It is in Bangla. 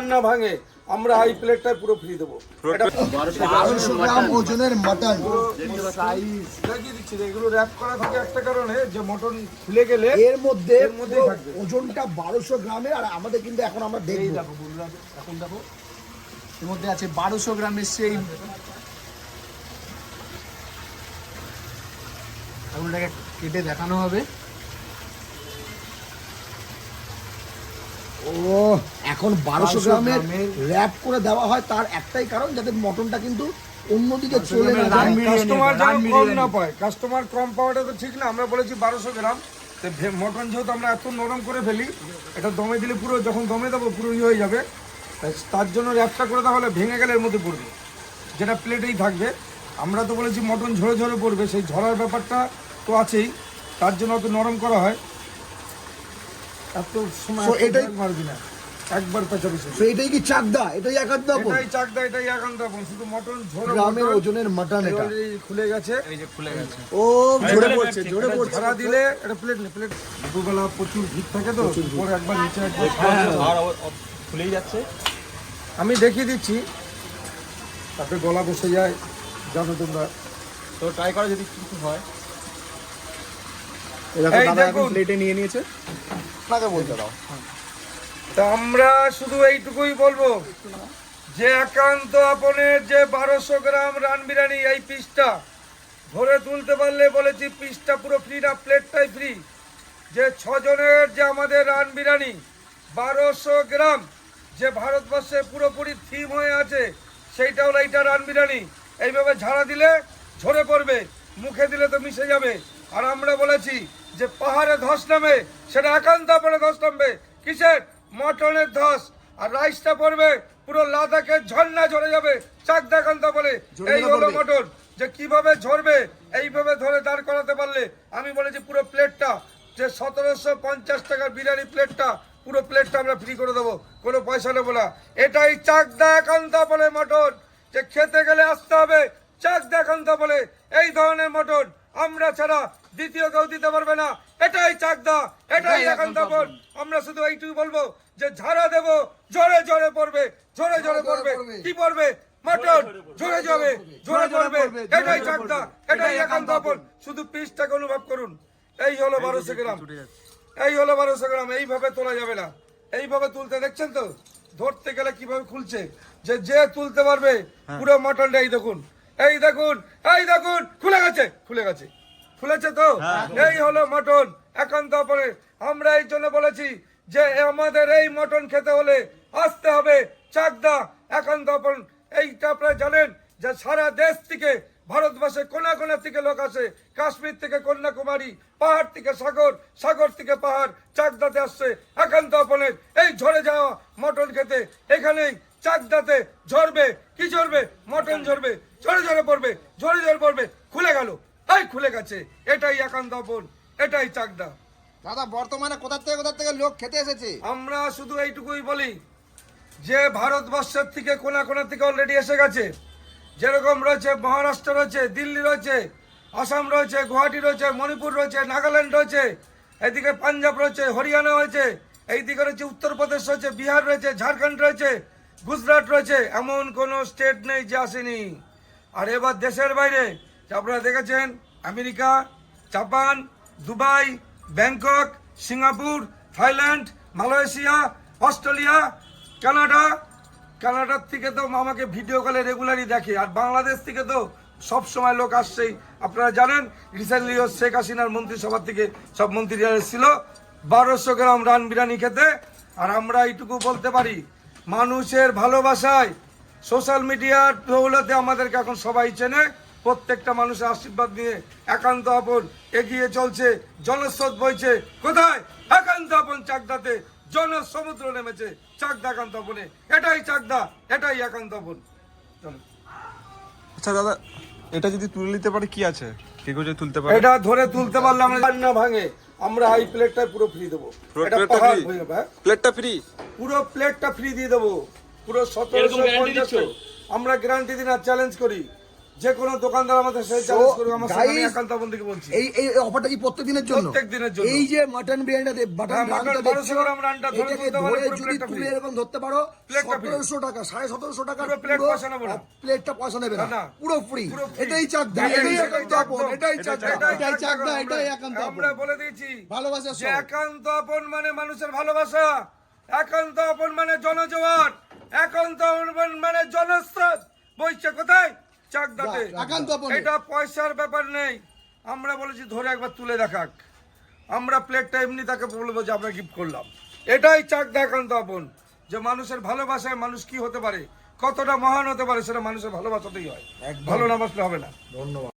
রান না ভাঙে আমরা এই প্লেটটাই পুরো ফ্রি দেবো। বারোশো গ্রাম ওজনের মাটন। দেখিয়ে দিচ্ছি এগুলো র্যাপ করা থাকে একটা কারণে যে মটন খুলে গেলে এর মধ্যে এর মধ্যেই পুরো থাকবে। ওজনটা বারোশো গ্রামের আর আমাদের কিন্তু এখন আমরা দেখো বন্ধুরা এখন দেখো। এর মধ্যে আছে বারোশো গ্রামের সেই এখন এটাকে কেটে দেখানো হবে। এখন বারোশো 1200 গ্রামের গ্রামের- র্যাপ করে দেওয়া হয় তার একটাই কারণ যাতে মটনটা কিন্তু অন্যদিকে চলে না কাস্টমার কম। না পায়। কাস্টমার কম পাওয়াটা তো ঠিক না আমরা বলেছি বারোশো গ্রাম। তো মটন যেহেতু আমরা এত নরম করে ফেলি এটা দমে দিলে পুরো যখন দমে দেবো পুরো ইয়ে হয়ে যাবে। তার জন্য র্যাপটা করে দেওয়া হলে ভেঙে গেলে এর মধ্যে পড়বে। যেটা প্লেটেই থাকবে। আমরা তো বলেছি মটন ঝরে ঝরে পড়বে সেই ঝরার ব্যাপারটা তো আছেই। তার জন্য অত নরম করা হয়। এত সময় এটাই- মারবি না। একবার পেঁচাবি তো এটাই কি চাকদা? এটাই একান্ত এটাই চাকদা এটাই একান্ত আপন শুধু মটন ঝরে গ্রামের ওজনের মাটন এটা। already খুলে গেছে। ও ঝরে পড়ছে ঝরে পড়ছে। ভাড়া দিলে এটা প্লেট প্লেট দুপুরবেলা প্রচুর ভিড় থাকে তো উপরে একবার নিচে একবার খুলেই যাচ্ছে। আমি দেখিয়ে দিচ্ছি। তাতে গলা বসে যায় জানো তোমরা। তো ট্রাই করা যদি কিছু হয়। এই দেখো এই দাদা প্লেটে নিয়ে নিয়েছে। আপনাকে বলতে দাও। আমরা শুধু এইটুকুই বলব যে একান্ত আপনের যে বারোশো গ্রাম রান বিরিয়ানি এই পিসটা ধরে তুলতে পারলে বলেছি পিসটা পুরো ফ্রি না প্লেটটাই ফ্রি। যে ছজনের যে আমাদের রান বিরিয়ানি বারোশো গ্রাম যে ভারতবর্ষে পুরোপুরি থিম হয়ে আছে সেইটা হলো এইটা রান বিরিয়ানি এইভাবে ঝাড়া দিলে ঝরে পড়বে, মুখে দিলে তো মিশে যাবে। আর আমরা বলেছি যে পাহাড়ে ধস নামে, সেটা একান্ত আপনে ধস নামবে। কিসের? মটনের ধস আর রাইসটা পড়বে পুরো লাদাখের ঝর্ণা ঝরে যাবে। চাক দেখান্ত বলে এই হলো মটন। যে কীভাবে ঝরবে এইভাবে ধরে দাঁড় করাতে পারলে আমি বলেছি পুরো প্লেটটা যে সতেরোশো পঞ্চাশ টাকার বিরিয়ানি প্লেটটা পুরো প্লেটটা আমরা ফ্রি করে দেবো। কোনো পয়সা নেব না। এটাই চাকদা একান্ত বলে মটন। যে খেতে গেলে আসতে হবে চাকদা একান্ত বলে। এই ধরনের মটন আমরা ছাড়া দ্বিতীয় কেউ দিতে পারবে না। এটাই চাকদা এটাই একান্ত বল আমরা শুধু এইটুকু বলব যে ঝাড়া দেবো জোরে জোরে পড়বে জোরে জোরে পড়বে। কি পড়বে? মটন জোরে যাবে জোরে পড়বে। এটাই চাকদা এটাই আপন শুধু পিসটাকে অনুভব করুন। এই হলো বারোশো গ্রাম। এই হলো বারোশো গ্রাম। এইভাবে তোলা যাবে না। এইভাবে তুলতে দেখছেন তো? ধরতে গেলে কীভাবে খুলছে? যে যে তুলতে পারবে পুরো মটনটা এই দেখুন। এই দেখুন এই দেখুন খুলে গেছে খুলে গেছে। খুলেছে তো? এই হলো মটন একান্ত পরে আমরা এই জন্য বলেছি যে আমাদের এই মটন খেতে হলে আসতে হবে চাকদা একান্ত এইটা আপনারা জানেন যে সারা দেশ থেকে ভারতবর্ষে কোনা কোনা থেকে লোক আসে। কাশ্মীর থেকে কন্যাকুমারী পাহাড় থেকে সাগর সাগর থেকে পাহাড় চাকদাতে আসছে একান্ত আপনের এই ঝরে যাওয়া মটন খেতে এখানেই চাকদাতে ঝরবে। কি ঝরবে? মটন ঝরবে। ঝরে ঝরে পড়বে ঝরে ঝরে পড়বে খুলে গেল। এই খুলে গেছে। এটাই একান্ত আপন এটাই চাকদা। দাদা বর্তমানে কোথা থেকে কোথা থেকে লোক খেতে এসেছে? আমরা শুধু এইটুকুই বলি যে ভারতবর্ষের থেকে কোনা কোনা থেকে অলরেডি এসে গেছে যেরকম রয়েছে মহারাষ্ট্র রয়েছে দিল্লি রয়েছে আসাম রয়েছে গুয়াহাটি রয়েছে মণিপুর রয়েছে নাগাল্যান্ড রয়েছে এইদিকে পাঞ্জাব রয়েছে হরিয়ানা রয়েছে এইদিকে রয়েছে উত্তরপ্রদেশ রয়েছে বিহার রয়েছে ঝাড়খণ্ড রয়েছে গুজরাট রয়েছে এমন কোনো স্টেট নেই যে আসেনি। আর এবার দেশের বাইরে, আপনারা দেখেছেন America, Japan, Dubai, Bangkok, Singapore, Thailand, Malaysia, Australia, Canada. কানাডার থেকে তো আমাকে ভিডিও কলে রেগুলারই দেখে, আর বাংলাদেশ থেকে তো সব সময় লোক আসছেই আপনারা জানেন রিসেন্টলি শেখ হাসিনার মন্ত্রিসভা থেকে সব মন্ত্রীরা এসেছিল, বারোশো গ্রাম রান বিরিয়ানি খেতে। আর আমরা এইটুকু বলতে পারি, মানুষের ভালোবাসায় সোশ্যাল মিডিয়ার দৌলতে আমাদেরকে এখন সবাই চেনে প্রত্যেকটা মানুষের আশীর্বাদ নিয়ে একান্ত আপন এগিয়ে চলছে জনস্রোত বইছে। কোথায়? একান্ত আপন চাকদাতে জনসমুদ্র নেমেছে চাকদা একান্ত আপনে। এটাই চাকদা এটাই একান্ত আপন। আচ্ছা দাদা এটা যদি তুলে নিতে পারে কি আছে? কে কেউ যদি তুলতে পারে? এটা ধরে তুলতে পারলে আমরা না ভাঙে। আমরা এই প্লেটটা পুরো ফ্রি দেবো? প্লেটটা ফ্রি পুরো প্লেটটা ফ্রি দিয়ে দেবো। পুরো সতেরোশো পঞ্চাশ আমরা গ্যারান্টি দিন আর চ্যালেঞ্জ করি যে কোনো দোকানদার আমাদের সেই চ্যালেঞ্জ করুক আমার সামনে একান্ত থেকে বলছি এই এই অফারটা কি প্রত্যেক দিনের জন্য প্রত্যেক দিনের জন্য। এই যে মাটন বিরিয়ানিটা বাটন হ্যাঁ, mutton রানটা 1200 দেখছ গ্রাম রানটা ধরে যদি free। এরকম ধরতে পারো প্লেটটা free। সতেরোশো টাকা সাড়ে সতেরোশো টাকা পুরো প্লেট পয়সা নেব না। প্লেটটা পয়সা নেবে না। পুরো ফ্রি এটাই চাকদা এটাই এটাই একান্ত আপন এটাই চাকদা এটাই এটাই চাকদা, চাকদা, এটাই একান্ত আপন। আমরা বলে দিয়েছি ভালোবাসার যে সব। একান্ত আপন মানে মানুষের ভালোবাসা একান্ত আপন মানে জনজোয়ার একান্ত আপন মানে জনস্রোত। বইছে কোথায়? চাকদাতে। এটা পয়সার ব্যাপার নেই। আমরা বলেছি ধরে একবার তুলে দেখাক। আমরা প্লেটটা এমনি তাকে বলব যে আমরা গিফট করলাম। এটাই চাকদা একান্ত আপন। যে মানুষের ভালোবাসায় মানুষ কি হতে পারে? কতটা মহান হতে পারে সেটা মানুষের ভালোবাসাতেই হয়। ভালো না বাসলে হবে না। ধন্যবাদ।